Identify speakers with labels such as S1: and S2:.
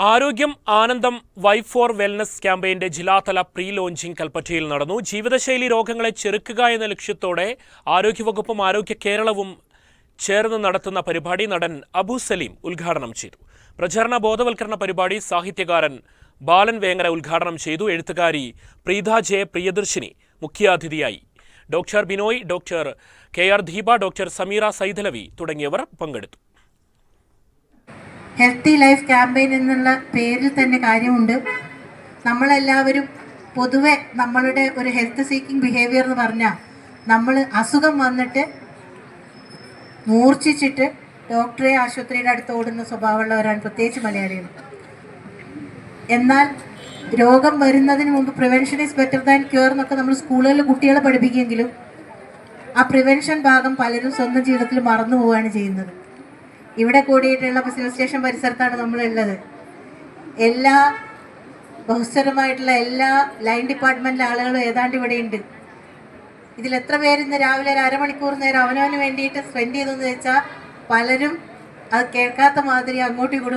S1: ആരോഗ്യം ആനന്ദം wife four wellness ക്യാമ്പയിന്റെ ജില്ലാതല പ്രീ ലോഞ്ചിംഗ് കൽപ്പറ്റയിൽ നടന്നു. ജീവിതശൈലി രോഗങ്ങളെ ചെറുക്കുക എന്ന ലക്ഷ്യത്തോടെ ആരോഗ്യവകുപ്പും ആരോഗ്യ കേരളവും ചേർന്ന് നടത്തുന്ന പരിപാടി നടൻ അബു സലീം ഉദ്ഘാടനം ചെയ്തു. പ്രചരണ ബോധവൽക്കരണ പരിപാടി സാഹിത്യകാരൻ ബാലൻ വേങ്ങര ഉദ്ഘാടനം ചെയ്തു. എഴുത്തുകാരി പ്രീത ജെ പ്രിയദർശിനി മുഖ്യാതിഥിയായി. Doctor Binoy doctor K R Deepa doctor Sameera Saithalavi തുടങ്ങിയവർ പങ്കെടുത്തു.
S2: ഹെൽത്തി ലൈഫ് ക്യാമ്പയിൻ എന്നുള്ള പേരിൽ തന്നെ കാര്യമുണ്ട്. നമ്മളെല്ലാവരും പൊതുവെ നമ്മളുടെ ഒരു ഹെൽത്ത് സീക്കിംഗ് ബിഹേവിയർ എന്ന് പറഞ്ഞാൽ നമ്മൾ അസുഖം വന്നിട്ട് മൂർച്ഛിച്ചിട്ട് ഡോക്ടറെ ആശുപത്രിയുടെ അടുത്ത് ഓടുന്ന സ്വഭാവമുള്ളവരാണ് പ്രത്യേകിച്ച് മലയാളികൾ എന്നാൽ രോഗം വരുന്നതിന് മുമ്പ് prevention is better than cure എന്നൊക്കെ നമ്മൾ സ്കൂളുകളിൽ കുട്ടികളെ പഠിപ്പിക്കുമെങ്കിലും ആ പ്രിവെൻഷൻ ഭാഗം പലരും സ്വന്തം ജീവിതത്തിൽ മറന്നു പോവുകയാണ് ചെയ്യുന്നത്. ഇവിടെ കൂടിയിട്ടുള്ള സിവിൽ സ്റ്റേഷൻ പരിസരത്താണ് നമ്മളുള്ളത്. എല്ലാ ബഹുസ്വരമായിട്ടുള്ള എല്ലാ ലൈൻ ഡിപ്പാർട്ട്മെന്റിലെ ആളുകളും ഏതാണ്ട് ഇവിടെയുണ്ട്. ഇതിൽ എത്ര പേര് ഇന്ന് രാവിലെ ഒരു അരമണിക്കൂർ നേരം അവനവന് വേണ്ടിയിട്ട് സ്പെൻഡ് ചെയ്തെന്ന് വെച്ചാൽ പലരും അത് കേൾക്കാത്ത മാതിരി അങ്ങോട്ടും